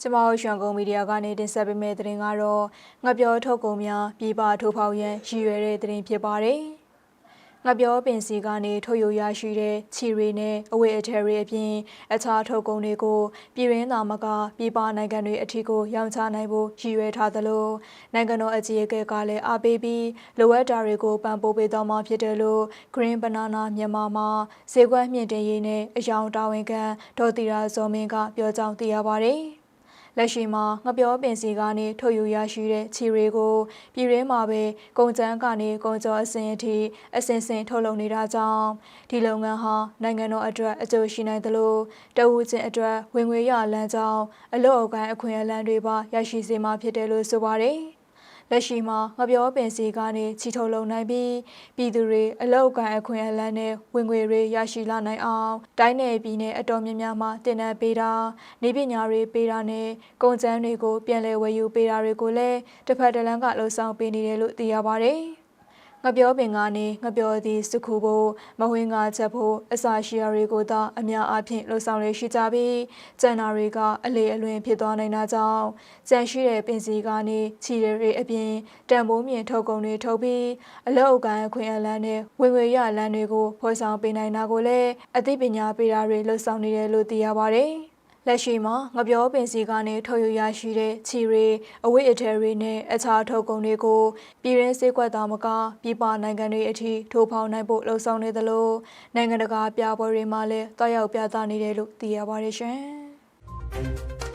ကျမတို့ရွှံကုန်မီဒီယာကနေတင်ဆက်ပေးမယ့်သတင်းကတော့ငပြောထုတ်ကုန်များပြည်ပထိုးဖောက်ရန်ရည်ရွယ်တဲ့သတင်းဖြစ်ပါတယ်။ငပြောပင်စီကနေထုတ်ယူရရှိတဲ့ချီရီနဲ့အဝတ်အထည်တွေအပြင်အခြားထုတ်ကုန်တွေကိုပြည်ရင်းသားမကပြည်ပနိုင်ငံတွေအထီကိုရောင်းချနိုင်ဖို့ရည်ရွယ်ထားသလိုနိုင်ငံတော်အကြီးအကဲကလည်းအားပေးပြီးလိုအပ်တာတွေကိုပံ့ပိုးပေးသွားမှာဖြစ်တယ်လို့ Green Banana မြန်မာမှာဈေးကွက်မြင့်တင်ရေးနဲ့အယောင်တာဝန်ခံဒေါ်တီရာဇော်မင်းကပြောကြောင်းသိရပါတယ်။ လက်ရှိမှာငပြောပင်စီကနေထုတ်ယူရရှိတဲ့ချီတွေကိုပြည်ရင်းမှာပဲကုန်ကျန်းကနေကုန်ကျော်အစဉ်အထိအစဉ်စဉ်ထုတ်လုပ်နေတာကြောင့်ဒီလုပ်ငန်းဟာနိုင်ငံတော်အတွက်အကျိုးရှိနိုင်သလိုတဝူချင်းအတွက်ဝင်ငွေရလမ်းကြောင်းအလို့အကိုင်းအခွင့်အလမ်းတွေပါရရှိစေမှာဖြစ်တယ်လို့ဆိုပါတယ်။ လက်ရှိမှာငပြောပင်စီကနေချီထုတ်လုံနိုင်ပြီးပြည်သူတွေအလောက်ကန်အခွင့်အလမ်းနဲ့ဝင်ငွေတွေရရှိလာနိုင်အောင်တိုင်းနယ်ပြည်နယ်အတော်များများမှာတင်နန်းပေးတာနေပညာတွေပေးတာနဲ့ကုန်ကျန်းတွေကိုပြန်လည်ဝယ်ယူပေးတာတွေကိုလည်းတစ်ဖက်တစ်လမ်းကလှုံ့ဆော်ပေးနေတယ်လို့သိရပါတယ်။ ငပြောပင်ကနေငပြောသည်စုခုဖို့မဝင်းငါချက်ဖို့အစာရှိရာတွေကိုသာအများအားဖြင့်လှုပ်ဆောင်ရရှိကြပြီးကျန်နာတွေကအလေအလွင်ဖြစ်သွားနိုင်တာကြောင့်ကြန့်ရှိတဲ့ပင်စီကနေခြီတွေအပြင်တန်ဖိုးမြင့်ထုတ်ကုန်တွေထုတ်ပြီးအလောက်အကန်ခွင့်အလန်းနဲ့ဝင်ငွေရလန်းတွေကိုဖော်ဆောင်ပေးနိုင်တာကိုလည်းအသိပညာပေးတာတွေလှုပ်ဆောင်နေတယ်လို့သိရပါတယ်။ လက်ရှိမှာငပြောပင်စီကနေထုတ်ယူရရှိတဲ့ချီရီအဝိအထည်တွေနဲ့အခြားထုတ်ကုန်တွေကိုပြည်ရင်းစေကွက်သားမကပြည်ပနိုင်ငံတွေအထိထိုးဖောက်နိုင်ဖို့လှုံ့ဆော်နေသလိုနိုင်ငံတကာပြပွဲတွေမှာလည်းတွားရောက်ပြသနေတယ်လို့သိရပါတယ်ရှင်။